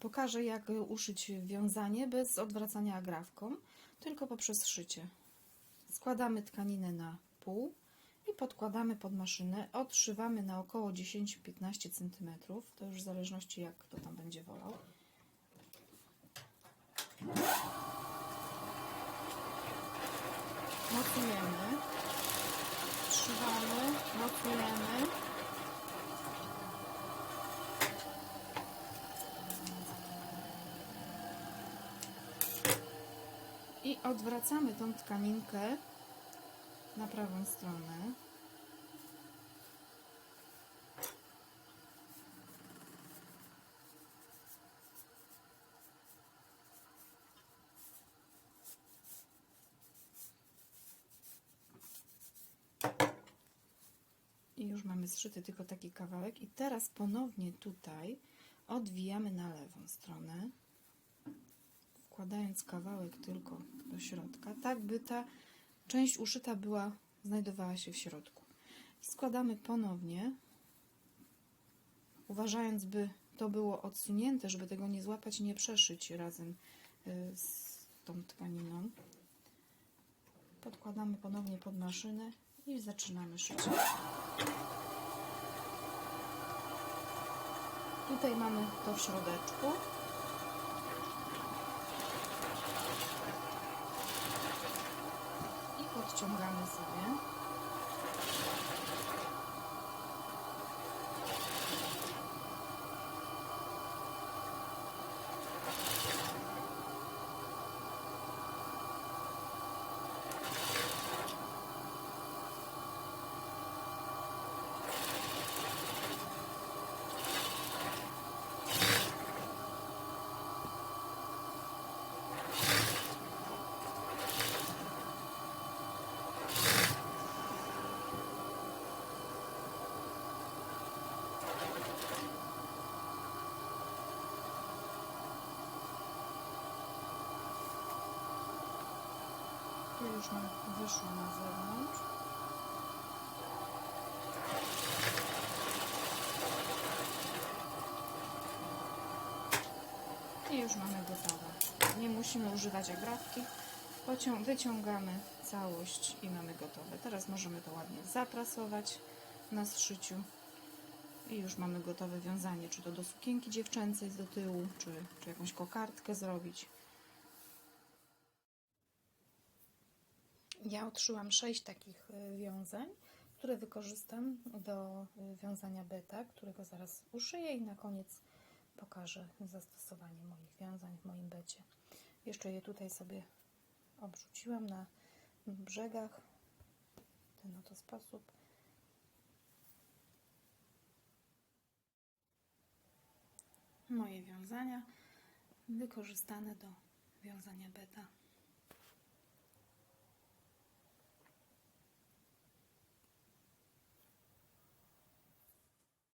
pokażę, jak uszyć wiązanie bez odwracania agrafką, tylko poprzez szycie. Składamy tkaninę na pół i podkładamy pod maszynę. Odszywamy na około 10-15 cm. To już w zależności, jak kto tam będzie wolał. Mocujemy. Trzymamy, mocujemy. I odwracamy tą tkaninkę na prawą stronę. I już mamy zszyty tylko taki kawałek. I teraz ponownie tutaj odwijamy na lewą stronę, wkładając kawałek tylko do środka, tak by ta część uszyta była, znajdowała się w środku. I składamy ponownie, uważając, by to było odsunięte, żeby tego nie złapać i nie przeszyć razem y, z tą tkaniną. Podkładamy ponownie pod maszynę i zaczynamy szyć. Tutaj mamy to w środeczku. I podciągamy sobie. Tu już nam wyszło na zewnątrz. I już mamy gotowe. Nie musimy używać agrafki. Wyciągamy całość i mamy gotowe. Teraz możemy to ładnie zaprasować na zszyciu. I już mamy gotowe wiązanie, czy to do sukienki dziewczęcej do tyłu, czy, czy jakąś kokardkę zrobić. Ja otrzyłam sześć takich y, wiązań, które wykorzystam do y, wiązania beta, którego zaraz uszyję i na koniec pokażę zastosowanie moich wiązań w moim becie. Jeszcze je tutaj sobie obrzuciłam na brzegach w ten oto sposób. Moje wiązania wykorzystane do wiązania beta.